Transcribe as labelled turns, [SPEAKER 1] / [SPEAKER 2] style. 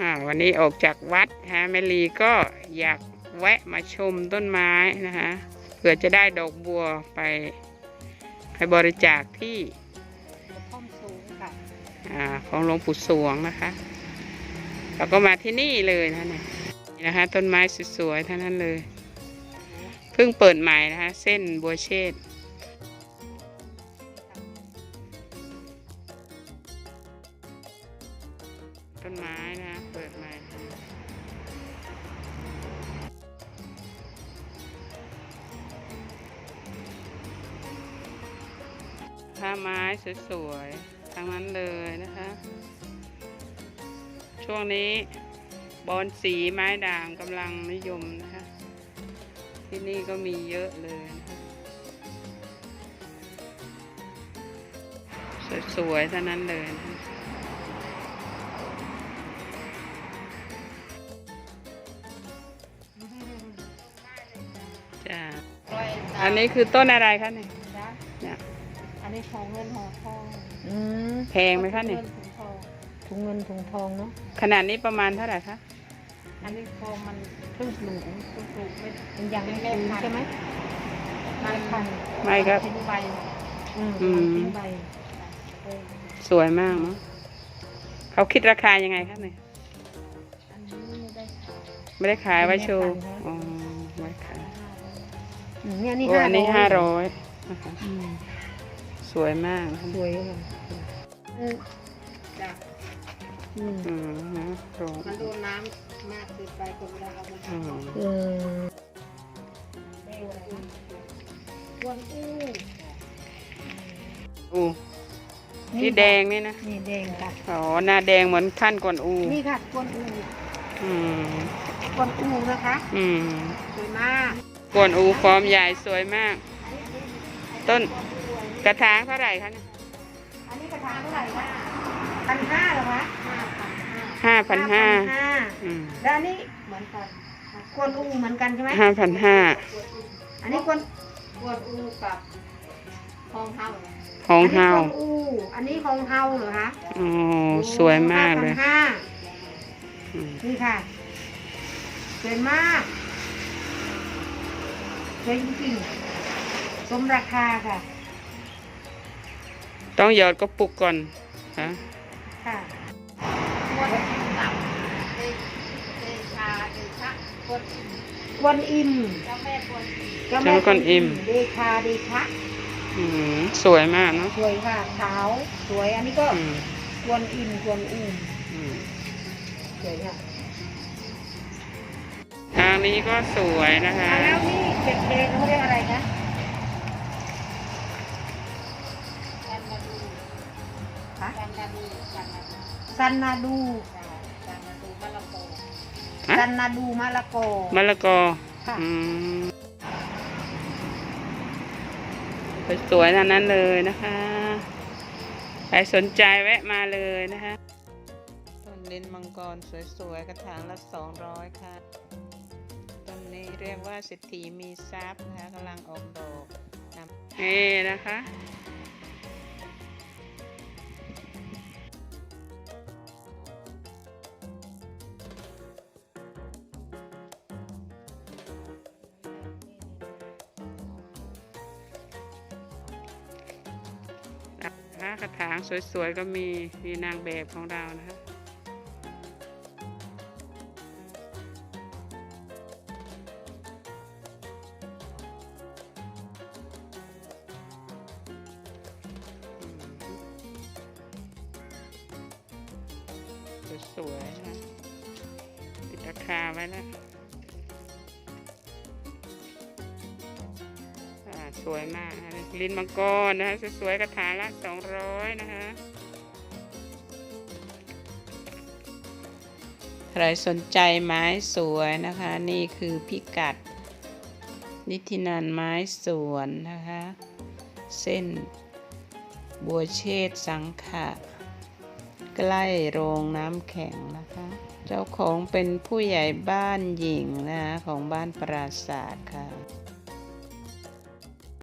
[SPEAKER 1] อ่าวันนี้ออกจากวัดฮะแมลีก็อยากแวะมาชมต้นไม้นะคะเผื่อจะได้ดอกบัวไปไปบริจาคที่
[SPEAKER 2] กระท่อมสูงค่ะ
[SPEAKER 1] อาของหลวงปู่สวงนะคะเราก็มาที่นี่เลยนะเนี่ยนี่นะคะ ต้นไม้สวยๆทั้งนั้นเลย เพิ่งเปิดใหม่นะคะ เส้นบัวเชษ ต้นไม้นะเปิดใหม่ผ้าไม้สวยๆทั้งนั้นเลยนะคะ ช่วงนี้บอนสีไม้ด่างกำลังนิยมนะคะ ที่นี่ก็มีเยอะเลยนะคะสวยๆทั้งนั้นเลยนะคะ จ้าอันนี้คือต้นอะไรคะเนี่ย
[SPEAKER 2] จ้ะ
[SPEAKER 1] เนี่ย
[SPEAKER 2] อันนี้ของเงินหอทอง
[SPEAKER 3] อืม
[SPEAKER 1] แพงไหมคะเนี่ย
[SPEAKER 2] งิถุงทอง
[SPEAKER 3] ถุงเงินถุงทองเนาะ
[SPEAKER 1] ขนาดนี้ประมาณเท่าไหร่คะ
[SPEAKER 2] อันนี้ทองมัน
[SPEAKER 3] เพิ่งปลูก
[SPEAKER 2] ปลูกไม่
[SPEAKER 3] มันยังไม่ฟื้นใช่ไหม
[SPEAKER 2] มันพัน
[SPEAKER 1] ไม่ครับ
[SPEAKER 2] ทิ้งใบ
[SPEAKER 3] อืม
[SPEAKER 1] อืม
[SPEAKER 3] ทิ้งใบ
[SPEAKER 2] เออ
[SPEAKER 1] สวยมากเนาะเขาคิดราคายังไงคะเนี่ย
[SPEAKER 2] อันนี้ไม่ได้ขาย
[SPEAKER 1] ไม่ได้ขายไว้โชว์อ๋อไว้ขาย
[SPEAKER 3] อืม เนี่ยนี่
[SPEAKER 1] โอ้อันนี้ห้า
[SPEAKER 3] 500
[SPEAKER 1] ร้อยนะคะ
[SPEAKER 3] อืม
[SPEAKER 1] สวยมากนะคะ
[SPEAKER 3] สวยค่ะอืม
[SPEAKER 2] จ้ะ
[SPEAKER 3] อืม
[SPEAKER 1] อืมนะตรง
[SPEAKER 2] มันโดนน้ำมากเกินไปก็ไม่ได้เอามา
[SPEAKER 1] อืม
[SPEAKER 2] ทำ
[SPEAKER 3] อืม
[SPEAKER 2] เร็วอะไรนะกวนอู้
[SPEAKER 1] อูที่แดงนี่นะ
[SPEAKER 3] นี่แดงค่ะ
[SPEAKER 1] อ๋อหน้าแดงเหมือนท่านกวนอู
[SPEAKER 2] นี่ค่ะกวนอู้
[SPEAKER 1] อืม
[SPEAKER 2] กวนอู้นะคะ
[SPEAKER 1] อืม
[SPEAKER 2] สวยมาก
[SPEAKER 1] กวนอูฟอร์มใหญ่สวยมาก ต้นกระถางเท่าไหร่คะเนี่ย
[SPEAKER 2] อันนี้กระถางเท่าไหร่คะพันห้าเหรอคะห้าพันห้า
[SPEAKER 1] ห้าพันห้า
[SPEAKER 2] 5,500
[SPEAKER 1] อืม
[SPEAKER 2] แล้วอันนี้เหมือนกันกวนอูเหมือนกันใช่ไหม
[SPEAKER 1] ห้าพันห้า
[SPEAKER 2] อันนี้กวนกวนอูกับทองเฮา
[SPEAKER 1] ของเฮา
[SPEAKER 2] อันนี้กวนอูอันนี้ของเฮาเหรอคะ
[SPEAKER 1] อ๋อสวยมากเลย
[SPEAKER 2] ห้า
[SPEAKER 1] อืม
[SPEAKER 2] นี่ค่ะสวยมากส วยจริงๆ สมราคาค่ะ
[SPEAKER 1] ต้องหยอดกระปุกก่อนฮะ
[SPEAKER 2] ค่ะกวนกับเดเดชาเดชะกวนกวนอิมเจ้าแม่กวนอิม
[SPEAKER 1] เจ้าแม่กวนอิม
[SPEAKER 2] เดชาเดชะ
[SPEAKER 1] อืมสวยมากเนาะ
[SPEAKER 2] สวยค่ะขาวสวยอันนี้ก็
[SPEAKER 1] อืม
[SPEAKER 2] กวนอิมกวนอูม
[SPEAKER 1] อืม
[SPEAKER 2] สวยค่ะ
[SPEAKER 1] ทางนี้ก็สวยนะคะ
[SPEAKER 2] อะแล้วนี่ เด็กๆเขาเรียกอะไรคะฮะซันนาดู
[SPEAKER 1] ฮะ
[SPEAKER 2] ซันนาดูมะละกอ
[SPEAKER 1] มะละกอ
[SPEAKER 2] ค่ะ
[SPEAKER 1] อืมสวยๆทั้งนั้นเลยนะคะใครสนใจแวะมาเลยนะคะต้นลิ้นมังกรสวยๆกระถางละสองร้อยค่ะต้นนี้ เรียกว่าเศรษฐีมีทรัพย์นะคะกำลังออกดอกนำนี่นะคะนะคะกระถางสวยๆก็มีมีนางแบบของเรานะคะ สวยๆนะติดราคาไว้แล้วอ่าสวยมากนะลิ้นมังกรนะคะสวยๆกระถางละสองร้อยนะคะใครสนใจไม้สวยนะคะ นี่คือพิกัด นิตินันไม้สวนนะคะ เส้นบัวเชษสังขะ ใกล้โรงน้ำแข็งนะคะ เจ้าของเป็นผู้ใหญ่บ้านหญิงนะคะของบ้านปราศาสตร์ค่ะ